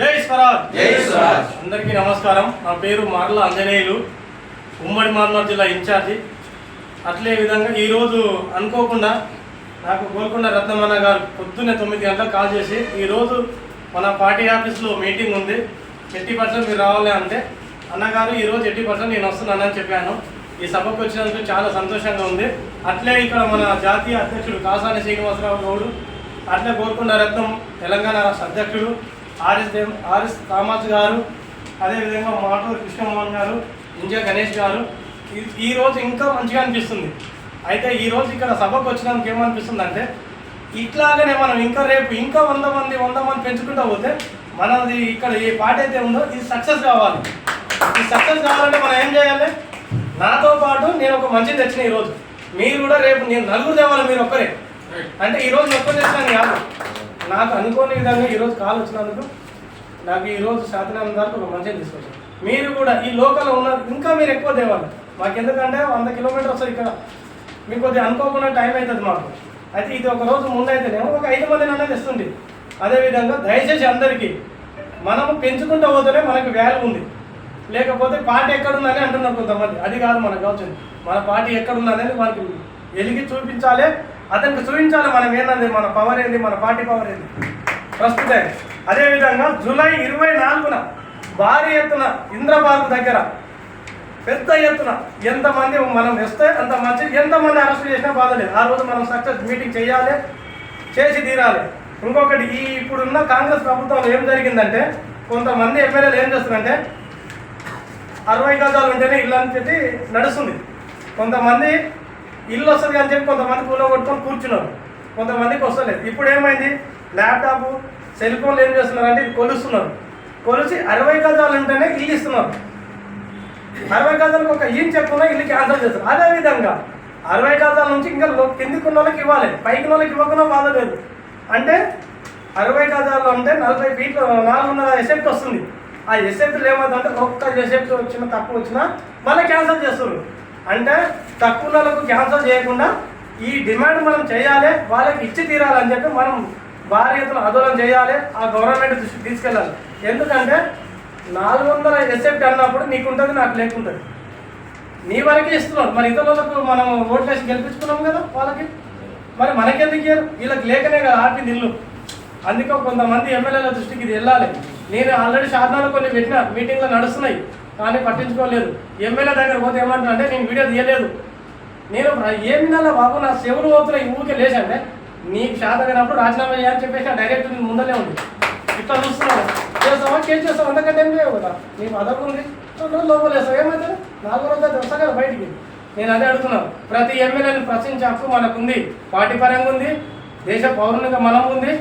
జై స్వరాజ్. జై స్వరాజ్. అందరికీ నమస్కారం. నా పేరు మార్ల ఆంజనేయులు. ఉమ్మడి మార్మర్ జిల్లా ఇన్ఛార్జి. అట్లే విధంగా ఈరోజు అనుకోకుండా నాకు గోల్కొండ రత్నమన్న గారు పొద్దున్నే తొమ్మిది గంటలకు కాల్ చేసి ఈరోజు మన పార్టీ ఆఫీస్లో మీటింగ్ ఉంది. ఎయిటీ పర్సెంట్ మీరు రావాలి అంటే అన్నగారు ఈరోజు ఎయిటీ పర్సెంట్ నేను వస్తున్నానని చెప్పాను. ఈ సభకు వచ్చినందుకు చాలా సంతోషంగా ఉంది. అట్లే ఇక్కడ మన జాతీయ అధ్యక్షుడు కాసాని శ్రీనివాసరావు గౌడు అట్లే గోల్కొండ రత్నం తెలంగాణ రాష్ట్ర అధ్యక్షుడు ఆర్ఎస్ దేవ్ ఆర్ఎస్ కామాజ్ గారు అదేవిధంగా మాటూరు కృష్ణమోహన్ గారు ఇంజా గణేష్ గారు ఈ- ఇంకా మంచిగా అనిపిస్తుంది. అయితే ఈరోజు ఇక్కడ సభకు వచ్చినందుకు ఏమనిపిస్తుంది అంటే ఇట్లాగనే మనం ఇంకా రేపు ఇంకా వంద మంది వంద మంది పెంచుకుంటూ పోతే మనది ఇక్కడ ఏ పాట అయితే ఉందో ఇది సక్సెస్ కావాలి. ఈ సక్సెస్ కావాలంటే మనం ఏం చేయాలి? నాతో పాటు నేను ఒక మంచి తెచ్చిన ఈరోజు మీరు కూడా రేపు నేను నలుగురు తేవాలి మీరు ఒక్కరే. అంటే ఈరోజు ఒక్కరు తెచ్చినాను కాదు. నాకు అనుకోని విధంగా ఈరోజు కాల్ వచ్చినందుకు నాకు ఈరోజు శాతనాన్ని వరకు ఒక మంచిగా తీసుకొచ్చాను మీరు కూడా ఈ లోకల్లో ఉన్న ఇంకా మీరు ఎక్కువ తేవాలి మాకు ఎందుకంటే వంద కిలోమీటర్ వస్తుంది ఇక్కడ. మీకు కొద్దిగా అనుకోకుండా టైం అవుతుంది మాకు. అయితే ఇది ఒక రోజు ముందు అయితేనేమో ఒక ఐదు మంది అనేది ఇస్తుంది అదేవిధంగా దయచేసి అందరికీ మనము పెంచుకుంటూ పోతేనే మనకి వాల్యూ ఉంది. లేకపోతే పార్టీ ఎక్కడుందని అంటున్నారు కొంతమంది. అది కాదు మనకు కావచ్చు మన పార్టీ ఎక్కడుందనేది మనకి వెలిగి చూపించాలి. అతనికి చూపించాలి మనం ఏంటంది మన పవర్ ఏంది మన పార్టీ పవర్ ఏంది. ప్రస్తుతం అదేవిధంగా జూలై ఇరవై నాలుగున భారీ ఎత్తున ఇంద్రపార్క్ దగ్గర పెద్ద ఎత్తున ఎంతమంది మనం వేస్తే అంత మంచి ఎంతమంది అరెస్ట్ చేసినా బాధలేదు. ఆ రోజు మనం సక్సెస్ మీటింగ్ చేయాలి చేసి తీరాలి. ఇంకొకటి ఈ ఇప్పుడున్న కాంగ్రెస్ ప్రభుత్వం ఏం జరిగిందంటే కొంతమంది ఎమ్మెల్యేలు ఏం చేస్తున్నారంటే అరవై గజాలు ఉంటేనే ఇల్లు అని చెప్పి నడుస్తుంది. కొంతమంది ఇల్లు వస్తుంది అని చెప్పి కొంతమంది కూల కొట్టుకొని కూర్చున్నారు. కొంతమందికి వస్తలేదు. ఇప్పుడు ఏమైంది? ల్యాప్టాప్ సెల్ ఫోన్లు ఏం చేస్తున్నారంటే ఇది కొలుస్తున్నారు. కొలిసి అరవై గజాలు ఉంటేనే ఇల్లు ఇస్తున్నారు. అరవై గజాలకు ఒక ఇల్లు చెప్పుకున్నా ఇల్లు క్యాన్సల్ చేస్తారు అదేవిధంగా అరవై గజాల నుంచి ఇంకా కిందికి ఉన్న వాళ్ళకి ఇవ్వాలి. పైకి ఉన్న వాళ్ళకి ఇవ్వకుండా బాధ లేదు. అంటే అరవై గజాల్లో అంటే నలభై ఫీట్లు నాలుగున్నర ఎసెప్ట్ వస్తుంది. ఆ ఎసెప్ట్లు ఏమవుతుందంటే ఒక్క ఎసెప్ట్ వచ్చిన తక్కువ వచ్చినా మళ్ళీ క్యాన్సల్ చేస్తారు అంటే తక్కువ క్యాన్సల్ చేయకుండా ఈ డిమాండ్ మనం చేయాలి వాళ్ళకి ఇచ్చి తీరాలని చెప్పి మనం భారీ ఎత్తున ఆందోళన చేయాలి ఆ గవర్నమెంట్ దృష్టికి తీసుకెళ్ళాలి. ఎందుకంటే నాలుగు వందల ఎసెప్ట్ అన్నప్పుడు నీకు ఉంటుంది నాకు లేకుంటుంది. నీ వరకే ఇస్తున్నాడు. మరి ఇతరులకు మనం ఓట్లు వేసి గెలిపించుకున్నాం కదా వాళ్ళకి? మరి మనకెందుకు ఇయ్యారు? వీళ్ళకి లేకనే కదా ఆపింది ఇల్లు. అందుకే కొంతమంది ఎమ్మెల్యేల దృష్టికి ఇది వెళ్ళాలి. నేను ఆల్రెడీ సాధనాలు కొన్ని పెట్టిన మీటింగ్లో నడుస్తున్నాయి. కానీ పట్టించుకోలేదు. ఎమ్మెల్యే దగ్గర పోతే ఏమంటారు అంటే నేను వీడియో తీయలేదు. నేను ఏమి వినాలా బాబు? నా చెవులు పోతున్నాయి ఈ ఊరికే లేచంటే నీకు శాతమైనప్పుడు రాజీనామా చేయాలని చెప్పేసి నా డైరెక్ట్ నేను ముందలే ఉంది. ఇట్లా చూస్తున్నాను చేస్తావా? కేసు చేస్తావు? అంతకంటే ఏం లేవు కదా నీకు అదొక ఉంది లోపలేస్తావు లోపల ఏమవుతుంది నాలుగు రోజులు వస్తా కదా బయటికి. నేను అదే అడుగుతున్నాను. ప్రతి ఎమ్మెల్యేని ప్రశ్నించే హక్కు మనకుంది. పార్టీ పరంగా ఉంది. దేశ పౌరునిగా మనం ఉంది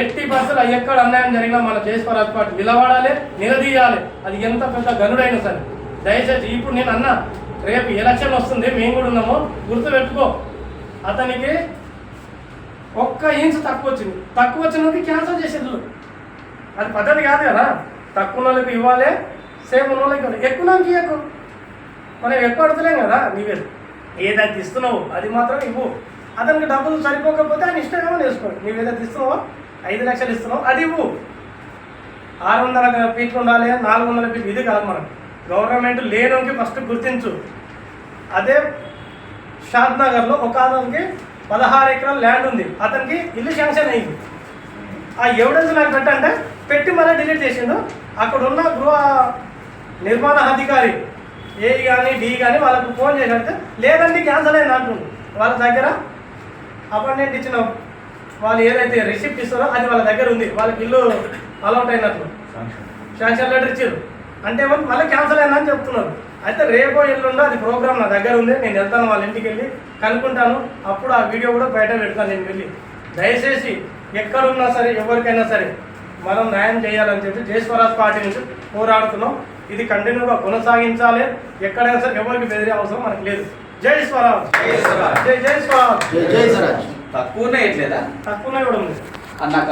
ఎట్టి బస్సులు ఎక్కడ అన్యాయం జరిగినా మన దేశ పరాజ్ నిలబడాలి నిలదీయాలి. అది ఎంత పెద్ద గనుడైనా సరే. దయచేసి ఇప్పుడు నేను అన్నా రేపు ఎలక్షన్ వస్తుంది మేము కూడా ఉన్నాము. గుర్తుపెట్టుకో అతనికి ఒక్క ఇంచ్ తక్కువ వచ్చింది. తక్కువ వచ్చినందుకు క్యాన్సల్ చేసేది అది పద్ధతి కాదు కదా. తక్కువ వాళ్ళకి ఇవ్వాలి సేమ్ ఉన్న వాళ్ళకి ఇవ్వాలి. ఎక్కువ నాకు ఎక్కువ మనం ఎక్కువ అడతలేం కదా నీవే ఏదైతే ఇస్తున్నావు అది మాత్రం ఇవ్వు. అతనికి డబ్బులు సరిపోకపోతే ఆయన ఇష్టంగా వేసుకోండి. నీవేదైతే ఇస్తున్నావో? ఐదు లక్షలు ఇస్తున్నాం అది ఇవ్వు. ఆరు వందల ఫీట్లు ఉండాలి నాలుగు వందల ఫీట్లు ఇది కాదు మనం గవర్నమెంట్ లేనోకి ఫస్ట్ గుర్తించు. అదే షాద్ నగర్లో ఒక అతనికి పదహారు ఎకరాల ల్యాండ్ ఉంది. అతనికి ఇల్లు శాంక్షన్ అయింది. ఆ ఎవిడెన్స్ నాకు పెట్టంటే పెట్టి మళ్ళీ డిలీట్ చేసిండు. అక్కడ ఉన్న గృహ నిర్మాణ అధికారి ఏ కానీ డి కానీ వాళ్ళకు ఫోన్ చేసి లేదండి క్యాన్సల్ అయింది అంటుండు. వాళ్ళ దగ్గర అపాయింట్మెంట్ ఇచ్చిన. వాళ్ళు ఏదైతే రిసిప్ట్ ఇస్తారో అది వాళ్ళ దగ్గర ఉంది. వాళ్ళకి ఇల్లు అలౌట్ అయినట్లు. శాంక్షన్ లెటర్ ఇచ్చారు. అంటే మళ్ళీ క్యాన్సల్ అయిందని చెప్తున్నారు. అయితే రేపో ఎల్లుండో అది ప్రోగ్రామ్ నా దగ్గర ఉంది. నేను వెళ్తాను వాళ్ళ ఇంటికి వెళ్ళి కనుక్కుంటాను. అప్పుడు ఆ వీడియో కూడా బయట పెడతాను నేను వెళ్ళి. దయచేసి ఎక్కడున్నా సరే ఎవరికైనా సరే మనం న్యాయం చేయాలని చెప్పి జై స్వరాజ్ పార్టీ నుంచి పోరాడుతున్నాం. ఇది కంటిన్యూగా కొనసాగించాలి. ఎక్కడైనా సరే ఎవరికి బెదిరే అవసరం మనకు లేదు. జై స్వరాజ్. జై స్వరాజ్. జై జై స్వరాజ్. జై జై స్వరాజ్. తక్కువనే ఇట్లేదా తక్కువనే కూడా ఉంది అన్నాక